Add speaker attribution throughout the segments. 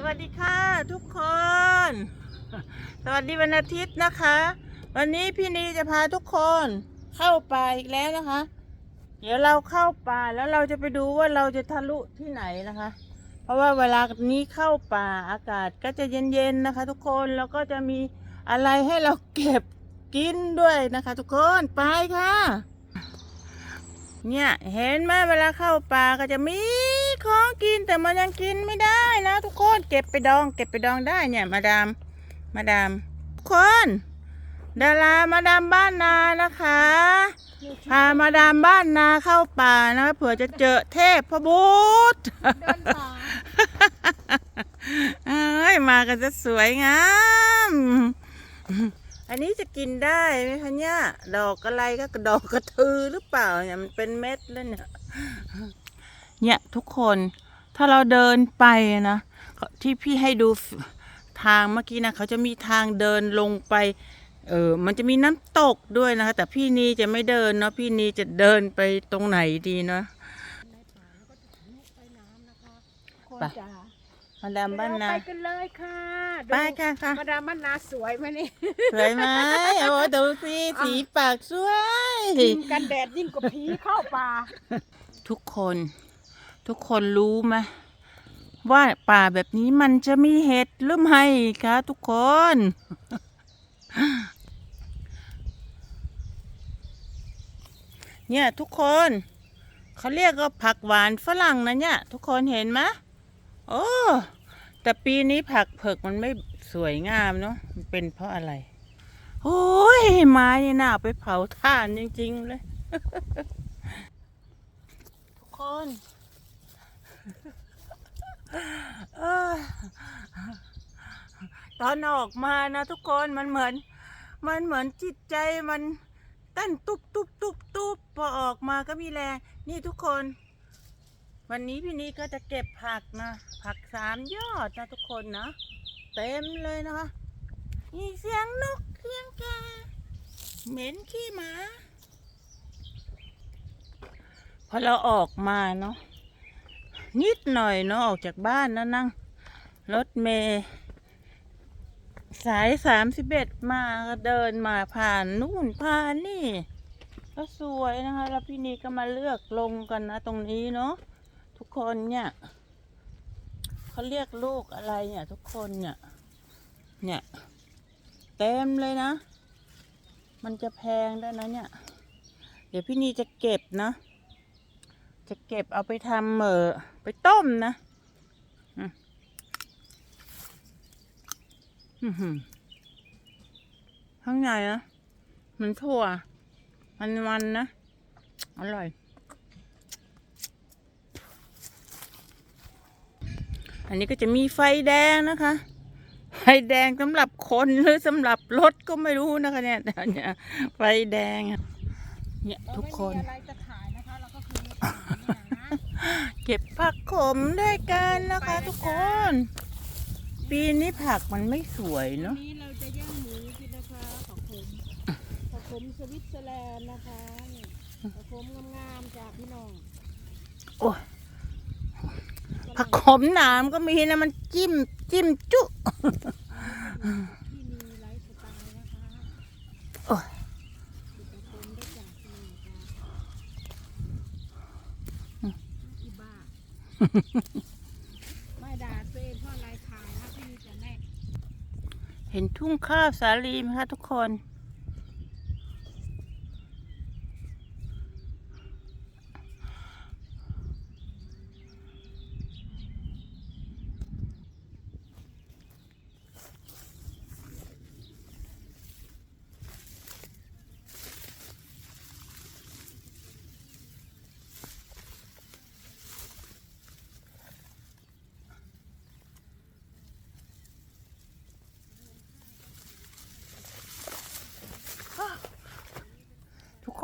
Speaker 1: สวัสดีค่ะทุกคน สวัสดีวันอาทิตย์นะคะ วันนี้พี่นีจะพาทุกคนเข้าป่าอีกแล้วนะคะ เดี๋ยวเราเข้าป่าแล้วเราจะไปดูว่าเราจะทะลุที่ไหนนะคะ เพราะว่าเวลานี้เข้าป่าอากาศก็จะเย็นๆนะคะ ทุกคนแล้วก็จะมีอะไรให้เราเก็บกินด้วยนะคะ ทุกคนไปค่ะ เนี่ยเห็นไหมเวลาเข้าป่าก็จะมี ของกินแต่มันยังกินไม่ได้นะทุกคนเก็บไปดอง เก็บไปดองได้เนี่ย มาดามมาดามทุกคนดารามาดามบ้านนานะคะพามาดามบ้านนาเข้าป่านะเผื่อจะเจอเทพพบุตร
Speaker 2: เดินป่า
Speaker 1: เอ้ยมากันจะสวยงามอันนี้จะกินได้ไหมคะเนี่ยดอกอะไรก็ดอกกระทือหรือเปล่าเนี่ยมันเป็นเม็ดแล้วเนี่ย เนี่ยทุกคนถ้าเราเดินไปนะที่พี่ให้ดูทางเมื่อกี้นะเขาจะมีทางเดินลงไปเออมันจะมีน้ำตกด้วยนะคะ แต่พี่นีจะไม่เดินเนาะพี่นีจะเดินไปตรงไหนดีเนาะ
Speaker 2: ในป่าแล้วก็จะทะลุไปน้ำนะคะคน
Speaker 1: ไป
Speaker 2: จ๋า
Speaker 1: มาดามบ้านนา
Speaker 2: ไปกันเลยค่ะ
Speaker 1: ไปค่ะค่ะ
Speaker 2: มาดามบ้านนาสวยไหมนี่
Speaker 1: สวยไหมโอ้ดูสิสีปากสวย
Speaker 2: กินกันแดดยิ่งกว่าผีเข้าป่า
Speaker 1: ทุกคน ทุกคนรู้ไหมว่าป่าแบบนี้มันจะมีเห็ดหรือไม่คะทุกคน เนี่ยทุกคนเขาเรียกว่าผักหวานฝรั่งนะเนี่ย ทุกคนเห็นไหมโอ้แต่ปีนี้ผักเผือกมันไม่สวยงามเนาะมันเป็นเพราะอะไร โอ้ยไม้นี่น่าไปเผาถ่านจริง ๆ เลย ทุกคน ตอนออกมานะทุกคนมันเหมือน มันเหมือนจิตใจมันเต้นตุบตุบตุบตุบพอออกมาก็มีแรง นี่ทุกคน วันนี้พี่นี้ก็จะเก็บผักนะ ผักสามยอดนะทุกคนนะ เต็มเลยนะคะมีเสียงนกเสียงกาเหม็นขี้หมา พอเราออกมาเนาะ นิดหน่อยเนาะออกจากบ้านนะนั่งรถเมย์สายสามสิบเอ็ดมาก็เดินมาผ่านนู่นผ่านนี่ ก็สวยนะคะ แล้วพี่นีก็มาเลือกลงกันนะ ตรงนี้เนาะทุกคนเนี่ยเขาเรียกลูกอะไรเนี่ย ทุกคนเนี่ย เนี่ยเต็มเลยนะ มันจะแพงด้วยนะเนี่ย เดี๋ยวพี่นีจะเก็บนะ จะเก็บเอาไปทำเออไปต้มนะอืมอื้อหือข้างในนะมันถั่ว มันมันนะ อร่อย อันนี้ก็จะมีไฟแดงนะคะ ไฟแดงสำหรับคนหรือสำหรับรถก็ไม่รู้นะคะเนี่ยเนี่ยไฟแดงเนี่ยทุกคน
Speaker 2: เนี่ยนะ
Speaker 1: เก็บผักขมด้วยกันนะคะ ทุกคน ปีนี้ผักมันไม่สวย
Speaker 2: วัน
Speaker 1: เนาะ
Speaker 2: นี้เราจะย่างหมูกินนะคะผักขมผักขมสวิตเซอร์แลนด์นะคะนี่ผักขมงามๆจากพี่น้อง
Speaker 1: โอ้ยผักขมหนามก็มีนะมันจิ้มจิ้มจุ
Speaker 2: ที่มีไลฟ์สไตล์นะคะ
Speaker 1: โอ้ย
Speaker 2: ติดตามได้จากนี่จ้ะอีบ้า ไม่ด่าตัวเองเพราะอะไรขายนะพี่แต่แม่
Speaker 1: เห็นทุ่งข้าวสาลีไหมคะทุกคน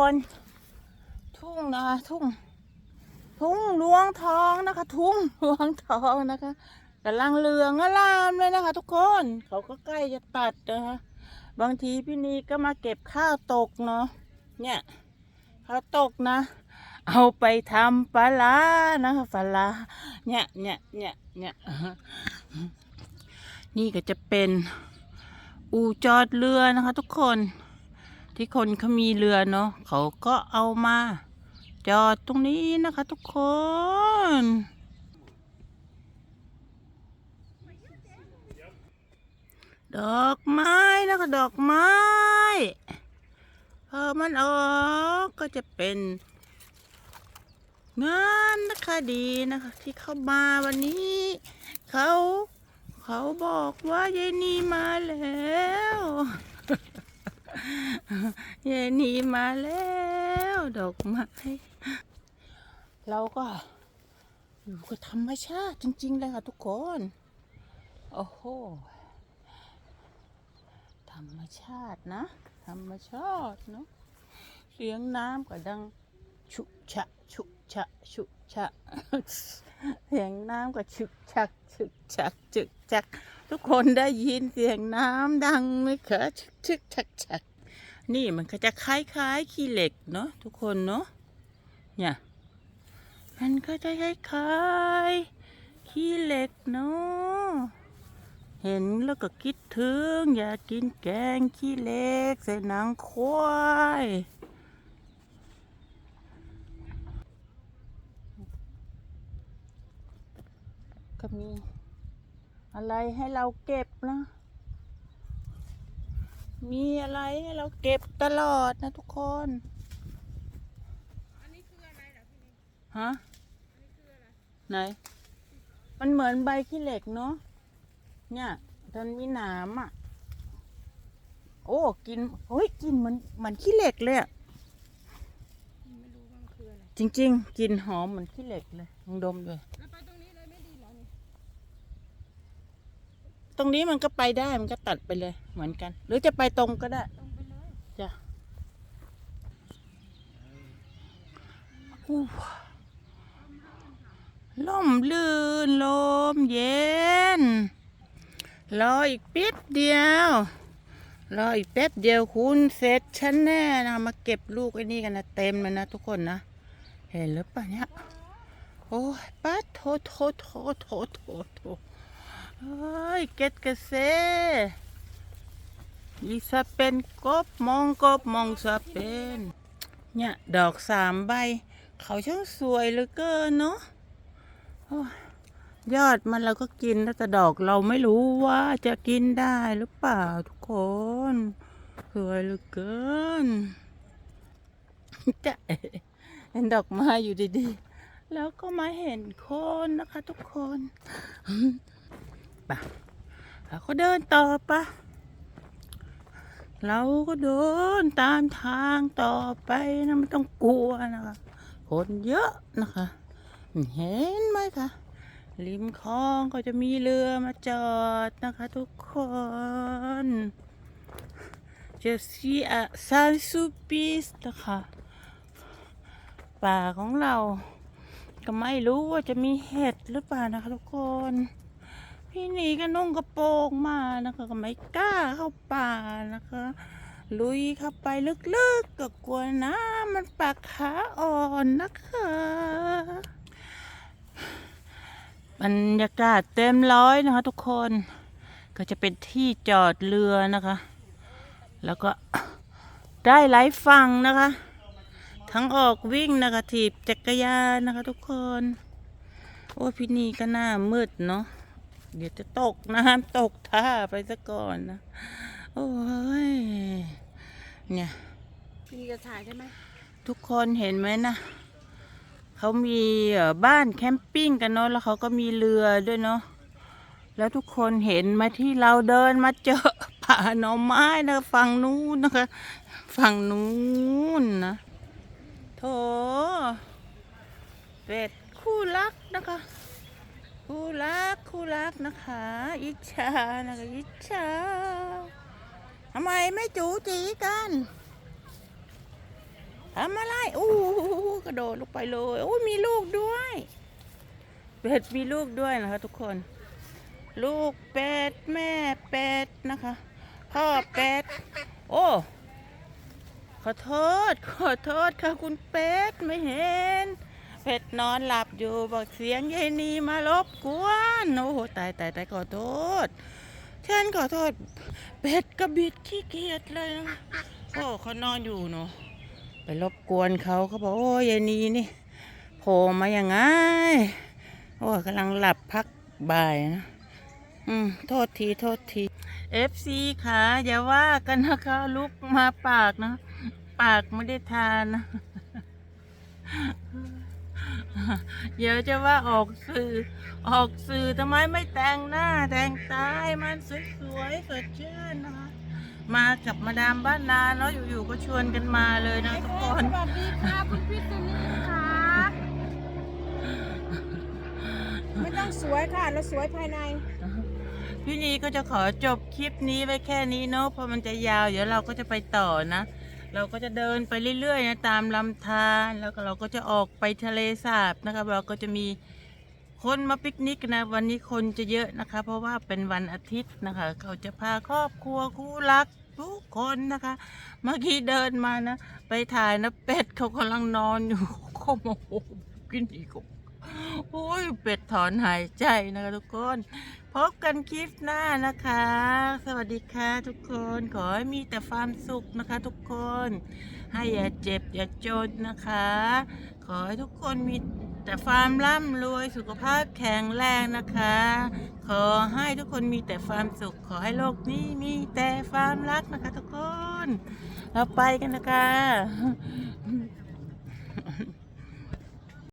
Speaker 1: คน ทุ่งนะคะทุ่ง ทุ่งลวงทองนะคะ ทุ่งลวงทองนะคะกำลังเหลืองอลามเลยนะคะ ทุกคนเขาก็ใกล้จะตัดนะคะบางทีพี่นีก็มาเก็บข้าวตกเนาะเนี่ยข้าวตกนะ เอาไปทำปลาร้านะคะปลาร้าเนี่ยเนี่ยเนี่ยเนี่ยนี่ก็จะเป็นอู่จอดเรือนะคะ ทุกคน ที่คนเขามีเรือเนาะเขาก็เอามา จอดตรงนี้นะคะทุกคน ดอกไม้นะคะดอกไม้พอมันออกก็จะเป็นงานนะคะดีนะคะ ที่เข้ามาวันนี้ เขาเขาบอกว่ายายนีมาแล้ว ยายนีมาแล้วดอกไม้เราก็อยู่กับธรรมชาติจริง ๆ เลยค่ะทุกคน โอ้โห ธรรมชาตินะ ธรรมชาติเนาะ เสียงน้ำก็ดัง ชุชะ ชุชะ ชุชะ เสียงน้ำก็ชุกชักชุกชักชุกชัก ทุกคนได้ยินเสียงน้ำดังไหมคะชึกชึกชักชัก นี่มันก็จะคล้ายๆขี้เหล็กเนาะทุกคนเนาะเนี่ยมันก็จะคล้ายๆขี้เหล็กเนาะเห็นแล้วก็คิดถึง อยากกินแกงขี้เหล็กใส่หนังควายก็มีอะไรให้เราเก็บนะ มีอะไรให้เราเก็บตลอดนะทุกคน
Speaker 2: อันนี้คืออะไรเหรอพี่นี่
Speaker 1: ฮะ
Speaker 2: อันนี้คืออะไร
Speaker 1: ไหน มันเหมือนใบขี้เหล็กเนาะ เนี่ยตอนมีหนามอะ โอ้ กินเฮ้ยกินเหมันเหมือนขี้เหล็กเลยอะ
Speaker 2: ไม่รู้ว่ามันคืออะไร
Speaker 1: จริง ๆ กินหอมเหมือนขี้เหล็กเลยลองดมด้วย
Speaker 2: แล้วไปตรงนี้เลยไม่ดีเหรอนี่
Speaker 1: ตรงนี้มันก็ไปได้มันก็ตัดไปเลยเหมือนกัน หรือจะไปตรงก็ได้
Speaker 2: ตรงไปเลย
Speaker 1: จ้ะอู้ล่มลื่นลมเย็น รออีกปิดเดียว รออีกแป๊บเดียวคุณเสร็จฉันแน่นะมาเก็บลูกไอ้นี่กันนะเต็มเลยนะทุกคนนะ เห็นหรือเปล่าเนี่ย โอ้ยป้าโถโถโถโถโถโถ เฮ้ยเก็ดกระเซอีสะเป็นกบมองกบมองสะเป็น เนี่ยดอกสามใบ เขาช่างสวยเหลือเกินเนาะยอดมันเราก็กินแต่ดอกเราไม่รู้ว่าจะกินได้หรือเปล่าทุกคน สวยเหลือเกินจะเห็นดอกไม้อยู่ดีๆ แล้วก็มาเห็นคนนะคะทุกคน ไปเราก็เดินต่อปะเราก็เดินตามทางต่อไปนะไม่ต้องกลัวนะคะคนเยอะนะคะ เห็นไหมคะริมคลองก็จะมีเรือมาจอดนะคะทุกคนเจสีอะซานซูปิสนะคะป่าของเรา ก็ไม่รู้ว่าจะมีเห็ดหรือเปล่านะคะทุกคน พี่หนีก็นุ่งกระโปรงมานะคะก็ไม่กล้าเข้าป่านะคะ ลุยเข้าไปลึกๆก็กลัวน้ำมันปากขาอ่อนนะคะบรรยากาศเต็มร้อยนะคะ ทุกคนก็จะเป็นที่จอดเรือนะคะ แล้วก็ได้หลายฝั่งนะคะ ทั้งออกวิ่งนะคะถีบจักรยานนะคะ ทุกคน โอ้พี่นีก็หน้ามืดเนาะ เดี๋ยวจะตกน้ำตกท่าไปซะก่อนนะ โอ้ย เนี่ย
Speaker 2: พี่นี่จะถ่ายได้ไหม
Speaker 1: ทุกคนเห็นไหมนะเขามีเอ่อบ้านแคมปิ้งกันเนาะแล้วเขาก็มีเรือด้วยเนาะแล้วทุกคนเห็นไหมาที่เราเดินมาเจอป่าหน่อไม้นะฝั่งนู้นนะคะฝั่งนู้นนะโถเป็ดคู่รักนะคะ คู่รัก คู่รักนะคะ อิจฉานะคะอิจฉาทำไมไม่จูจีกันทำอะไรอู้กระโดดลงไปเลยโอ้มีลูกด้วยเป็ดมีลูกด้วยนะคะ ทุกคน ลูกเป็ดแม่เป็ดนะคะ พ่อเป็ดโอ้ขอโทษ ขอโทษค่ะคุณเป็ดไม่เห็น เป็ดนอนหลับอยู่บอกเสียงยายนีมารบกวนโอ้โหตายตายตายขอโทษฉันขอโทษเป็ดกระบิดขี้เกียจเลยนะโอ้เขานอนอยู่เนาะไปรบกวนเขาเขาบอกโอ้ยายนีนี่โผล่มาอย่างไงโอ้กำลังหลับพักบ่ายนะอืมโทษทีโทษทีเอฟซีขาอย่าว่ากันนะคะลุกมาปากนะ ปากไม่ได้ทานนะ เดี๋ยวจะว่าออกสื่อ ออกสื่อทำไมไม่แต่งหน้า แต่งตายมันสวยๆสดชื่นนะคะมากับมาดามบ้านนาเนาะอยู่ๆก็ชวนกันมาเลยนะทุกคน
Speaker 2: สวัสดีค่ะคุณพิษณีค่ะไม่ต้องสวยค่ะ เราสวยภายใน
Speaker 1: พี่นีก็จะขอจบคลิปนี้ไว้แค่นี้เนาะเพราะมันจะยาว เดี๋ยวเราก็จะไปต่อนะ เราก็จะเดินไปเรื่อยๆนะตามลำธารแล้วก็เราก็จะออกไปทะเลสาบนะคะเราก็จะมีคนมาปิกนิกนะวันนี้คนจะเยอะนะคะ เพราะว่าเป็นวันอาทิตย์นะคะ เขาจะพาครอบครัวคู่รักทุกคนนะคะ เมื่อกี้เดินมานะ ไปถ่ายนะเป็ดเขากำลังนอนอยู่เขาโมโหกินอีก โอ้ยเป็ดถอนหายใจนะคะทุกคน พบกันคลิปหน้านะคะ สวัสดีค่ะทุกคนขอให้มีแต่ความสุขนะคะ ทุกคน ให้อย่าเจ็บอย่าจนนะคะ ขอให้ทุกคนมีแต่ความร่ำรวยสุขภาพแข็งแรงนะคะ ขอให้ทุกคนมีแต่ความสุข ขอให้โลกนี้มีแต่ความรักนะคะ ทุกคน เราไปกันนะคะ